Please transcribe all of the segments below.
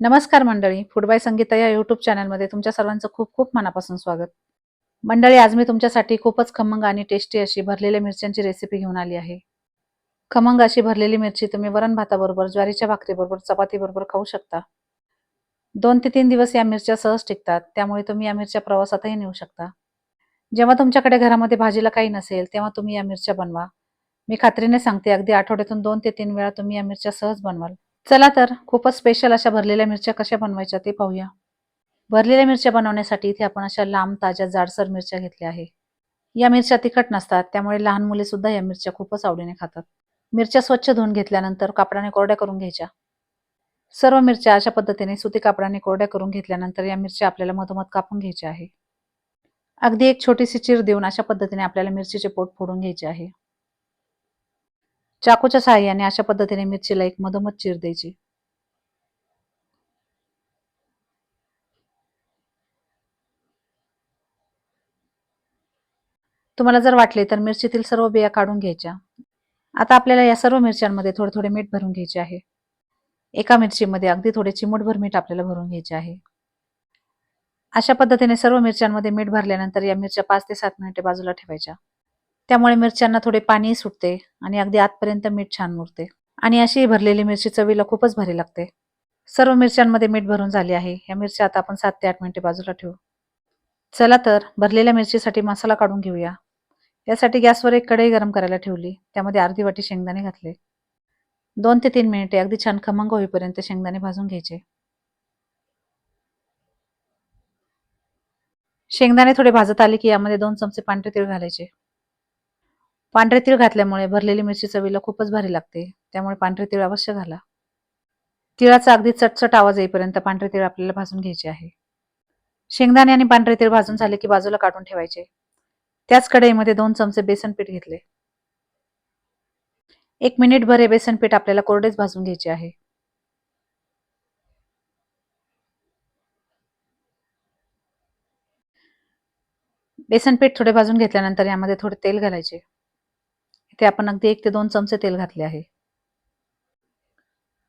नमस्कार मंडळी. Food by Sangeeta या यूट्यूब चॅनलमध्ये तुमच्या सर्वांचं खूप खूप मनापासून स्वागत. मंडळी आज मी तुमच्यासाठी खूपच खमंग आणि टेस्टी अशी भरलेल्या मिरच्यांची रेसिपी घेऊन आली आहे. खमंग अशी भरलेली मिरची तुम्ही वरण भाताबरोबर ज्वारीच्या भाकरीबरोबर चपातीबरोबर खाऊ शकता. दोन ते तीन दिवस या मिरच्या सहज टिकतात त्यामुळे तुम्ही या मिरच्या प्रवासातही नेऊ शकता. जेव्हा तुमच्याकडे घरामध्ये भाजीला काही नसेल तेव्हा तुम्ही या मिरच्या बनवा. मी खात्रीने सांगते अगदी आठवड्यातून दोन ते तीन वेळा तुम्ही या मिरच्या सहज बनवाल. चला तर खूपच स्पेशल अशा भरलेल्या मिरच्या कशा बनवायच्या ते पाहूया. भरलेल्या मिरच्या बनवण्यासाठी इथे आपण अशा लांब ताज्या जाडसर मिरच्या घेतल्या आहे. या मिरच्या तिखट नसतात त्यामुळे लहान मुले सुद्धा या मिरच्या खूपच आवडीने खातात. मिरच्या स्वच्छ धुवून घेतल्यानंतर कापडाने कोरड्या करून घ्यायच्या. सर्व मिरच्या अशा पद्धतीने सुती कापडाने कोरड्या करून घेतल्यानंतर या मिरच्या आपल्याला मधोमध कापून घ्यायच्या आहे. अगदी एक छोटीशी चिर देऊन अशा पद्धतीने आपल्याला मिरचीचे पोट फोडून घ्यायचे आहे. चाकूच्या सहाय्याने अशा पद्धतीने मिरचीला एक मधोमध चीर द्यायची. तुम्हाला जर वाटले तर मिरचीतील सर्व बिया काढून घ्यायच्या. आता आपल्याला या सर्व मिरच्यांमध्ये थोडे थोडे मीठ भरून घ्यायचे आहे. एका मिरचीमध्ये अगदी थोडे चिमूटभर मीठ आपल्याला भरून घ्यायचे आहे. अशा पद्धतीने सर्व मिरच्यांमध्ये मीठ भरल्यानंतर या मिरच्या पाच ते सात मिनिटे बाजूला ठेवायच्या. त्यामुळे मिरच्यांना थोडे पाणी सुटते आणि अगदी आतपर्यंत मीठ छान मुरते. आणि अशी भरलेली मिरची चवीला खूपच भारी लागते. सर्व मिरच्यांमध्ये मीठ भरून झाले आहे. या मिरच्या आता आपण सात ते आठ मिनिटे बाजूला ठेवू. चला तर भरलेल्या मिरचीसाठी मसाला काढून घेऊया. यासाठी गॅसवर एक कढई गरम करायला ठेवली. त्यामध्ये अर्धी वाटी शेंगदाणे घातले. दोन ते तीन मिनिटे अगदी छान खमंग होईपर्यंत शेंगदाणे भाजून घ्यायचे. शेंगदाणे थोडे भाजत आले की यामध्ये दोन चमचे पांढरे तीळ घालायचे. पांढरे तीळ घातल्यामुळे भरलेली मिरची चवीला खूपच भारी लागते. त्यामुळे पांढरे तीळ अवश्य घाला. तिळाचा अगदी चटचट आवाज येईपर्यंत पांढरे तीळ आपल्याला भाजून घ्यायचे आहे. शेंगदाणे आणि पांढरे तीळ भाजून झाले की बाजूला काढून ठेवायचे. त्याच कढईमध्ये दोन चमचे बेसन पीठ घेतले. एक मिनिटभर हे बेसन पीठ आपल्याला कोरडेच भाजून घ्यायचे आहे. बेसन पीठ थोडे भाजून घेतल्यानंतर यामध्ये थोडे तेल घालायचे. इथे आपण अगदी एक ते दोन चमचे तेल घातले आहे.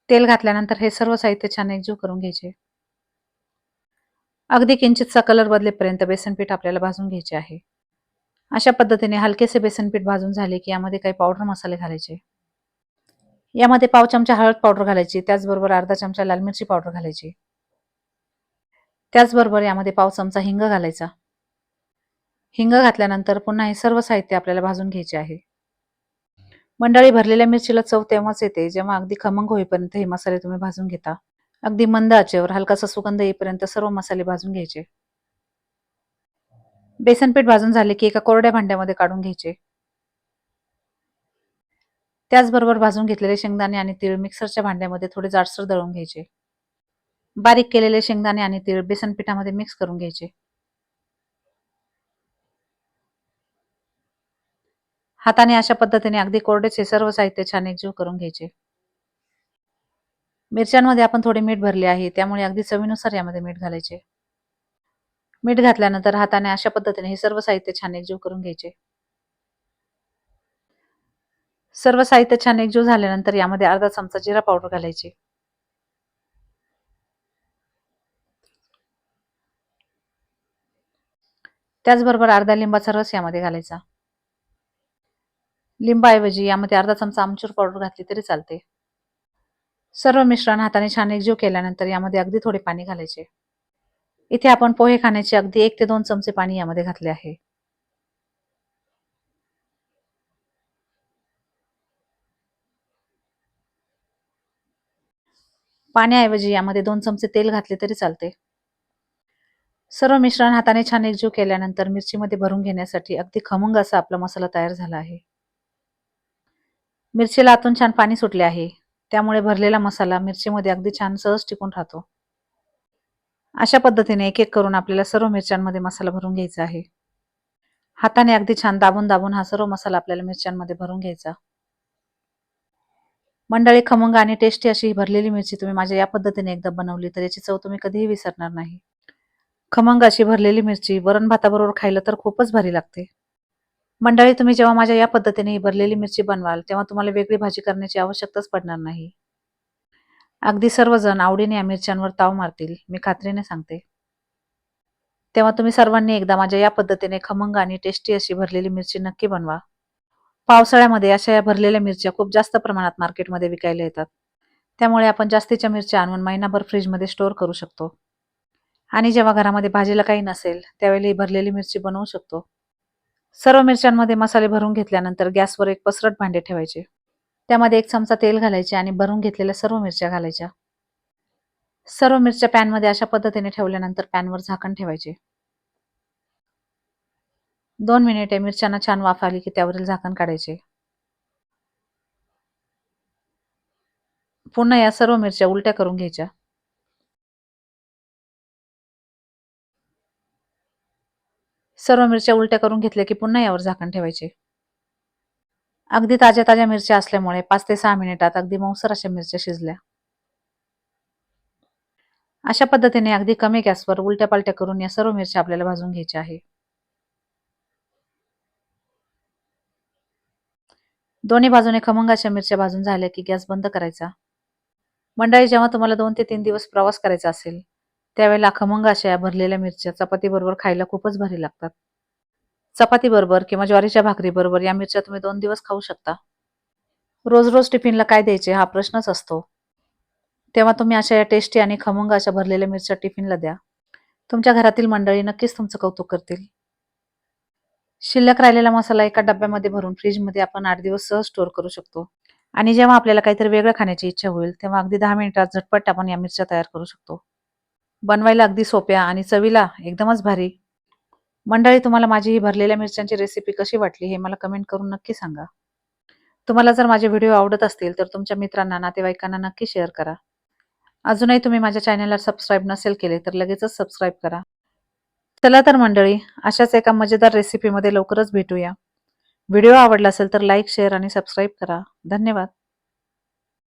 तेल घातल्यानंतर हे सर्व साहित्य छान एकजीव करून घ्यायचे. अगदी किंचितचा कलर बदलेपर्यंत बेसन पीठ आपल्याला भाजून घ्यायचे आहे. अशा पद्धतीने हलकेसे बेसन पीठ भाजून झाले की यामध्ये काही पावडर मसाले घालायचे. यामध्ये पाव चमचा हळद पावडर घालायची त्याचबरोबर अर्धा चमचा लाल मिरची पावडर घालायची. त्याचबरोबर यामध्ये पाव चमचा हिंग घालायचा. हिंग घातल्यानंतर पुन्हा हे सर्व साहित्य आपल्याला भाजून घ्यायचे आहे. मंडळी भरलेल्या मिरचीला चव तेव्हाच येते जेव्हा अगदी खमंग होईपर्यंत हे मसाले तुम्ही भाजून घेता. अगदी मंद आचेवर हलकासा सुगंध येईपर्यंत सर्व मसाले भाजून घ्यायचे. बेसन पीठ भाजून झाले की एका कोरड्या भांड्यामध्ये काढून घ्यायचे. त्याचबरोबर भाजून घेतलेले शेंगदाणे आणि तीळ मिक्सरच्या भांड्यामध्ये थोडे जाडसर दळून घ्यायचे. बारीक केलेले शेंगदाणे आणि तीळ बेसन पिठामध्ये मिक्स करून घ्यायचे. हाताने अशा पद्धतीने अगदी कोरडेच हे सर्व साहित्य छान एकजीव करून घ्यायचे. मिरच्यांमध्ये आपण थोडे मीठ भरले आहे त्यामुळे अगदी चवीनुसार यामध्ये मीठ घालायचे. मीठ घातल्यानंतर हाताने अशा पद्धतीने हे सर्व साहित्य छान एकजीव करून घ्यायचे. सर्व साहित्य छान एकजीव झाल्यानंतर यामध्ये अर्धा चमचा जिरा पावडर घालायची. त्याचबरोबर अर्धा लिंबाचा रस यामध्ये घालायचा. लिंबाऐवजी यामध्ये अर्धा चमचा आमचूर पावडर घातली तरी चालते. सर्व मिश्रण हाताने छान एकजीव केल्यानंतर यामध्ये अगदी थोडे पाणी घालायचे. इथे आपण पोहे खाण्याचे अगदी एक ते दोन चमचे पाणी यामध्ये घातले आहे. पाण्याऐवजी यामध्ये दोन चमचे तेल घातले तरी चालते. सर्व मिश्रण हाताने छान एकजीव केल्यानंतर मिरचीमध्ये भरून घेण्यासाठी अगदी खमंग असा आपला मसाला तयार झाला आहे. मिरचीला आतून छान पाणी सुटले आहे. त्यामुळे भरलेला मसाला मिरचीमध्ये अगदी छान सहज टिकून राहतो. अशा पद्धतीने एक एक करून आपल्याला सर्व मिरच्यांमध्ये मसाला भरून घ्यायचा आहे. हाताने अगदी छान दाबून दाबून हा सर्व मसाला आपल्याला मिरच्यांमध्ये भरून घ्यायचा. मंडळी खमंग आणि टेस्टी अशी भरलेली मिरची तुम्ही माझ्या या पद्धतीने एकदा बनवली तर याची चव तुम्ही कधीही विसरणार नाही. खमंग अशी भरलेली मिरची वरण भाताबरोबर खायला तर खूपच भारी लागते. मंडळी तुम्ही जेव्हा माझ्या या पद्धतीने ही भरलेली मिरची बनवाल तेव्हा तुम्हाला वेगळी भाजी करण्याची आवश्यकताच पडणार नाही. अगदी सर्वजण आवडीने या मिरच्यांवर ताव मारतील मी खात्रीने सांगते. तेव्हा तुम्ही सर्वांनी एकदा माझ्या या पद्धतीने खमंग आणि टेस्टी अशी भरलेली मिरची नक्की बनवा. पावसाळ्यामध्ये अशा या भरलेल्या मिरच्या खूप जास्त प्रमाणात मार्केटमध्ये विकायला येतात. त्यामुळे आपण जास्तीच्या मिरच्या आणून महिनाभर फ्रीजमध्ये स्टोअर करू शकतो. आणि जेव्हा घरामध्ये भाजीला काही नसेल त्यावेळी भरलेली मिरची बनवू शकतो. सर्व मिरच्यांमध्ये मसाले भरून घेतल्यानंतर गॅसवर एक पसरट भांडे ठेवायचे. त्यामध्ये एक चमचा तेल घालायचे आणि भरून घेतलेल्या सर्व मिरच्या घालायच्या. सर्व मिरच्या पॅनमध्ये अशा पद्धतीने ठेवल्यानंतर पॅनवर झाकण ठेवायचे. दोन मिनिटे मिरच्यांना छान वाफ आली की त्यावरील झाकण काढायचे. पुन्हा या सर्व मिरच्या उलट्या करून घ्यायच्या. सर्व मिरच्या उलट्या करून घेतल्या की पुन्हा यावर झाकण ठेवायचे. अगदी ताज्या ताज्या मिरच्या असल्यामुळे पाच ते सहा मिनिटात अगदी मौसर अशा मिरच्या शिजल्या. अशा पद्धतीने अगदी कमी गॅसवर उलट्या पालट्या करून या सर्व मिरच्या आपल्याला भाजून घ्यायच्या आहे. दोन्ही बाजूने खमंगाच्या मिरच्या भाजून झाल्या की गॅस बंद करायचा. मंडळी जेव्हा तुम्हाला दोन ते तीन दिवस प्रवास करायचा असेल त्यावेळेला खमंग अशा या भरलेल्या मिरच्या चपाती बरोबर खायला खूपच भारी लागतात. चपाती बरोबर किंवा ज्वारीच्या भाकरी बरोबर या मिरच्या तुम्ही दोन दिवस खाऊ शकता. रोज रोज टिफिनला काय द्यायचे हा प्रश्नच असतो. तेव्हा तुम्ही अशा या टेस्टी आणि खमंग अशा भरलेल्या मिरच्या टिफिनला द्या. तुमच्या घरातील मंडळी नक्कीच तुमचं कौतुक करतील. शिल्लक राहिलेला मसाला एका डब्यामध्ये भरून फ्रीजमध्ये आपण आठ दिवस सहज स्टोअर करू शकतो. आणि जेव्हा आपल्याला काहीतरी वेगळं खाण्याची इच्छा होईल तेव्हा अगदी दहा मिनिटात झटपट आपण या मिरच्या तयार करू शकतो. बनवायला अगदी सोप्या आणि चवीला एकदमच भारी. मंडळी तुम्हाला माझी ही भरलेल्या मिरच्यांची रेसिपी कशी वाटली हे मला कमेंट करून नक्की सांगा. तुम्हाला जर माझे व्हिडिओ आवडत असतील तर तुमच्या मित्रांना नातेवाईकांना नक्की शेअर करा. अजूनही तुम्ही माझ्या चॅनलला सबस्क्राईब नसेल केले तर लगेचच सबस्क्राईब करा. चला तर मंडळी अशाच एका मजेदार रेसिपीमध्ये लवकरच भेटूया. व्हिडिओ आवडला असेल तर लाईक शेअर आणि सबस्क्राईब करा. धन्यवाद.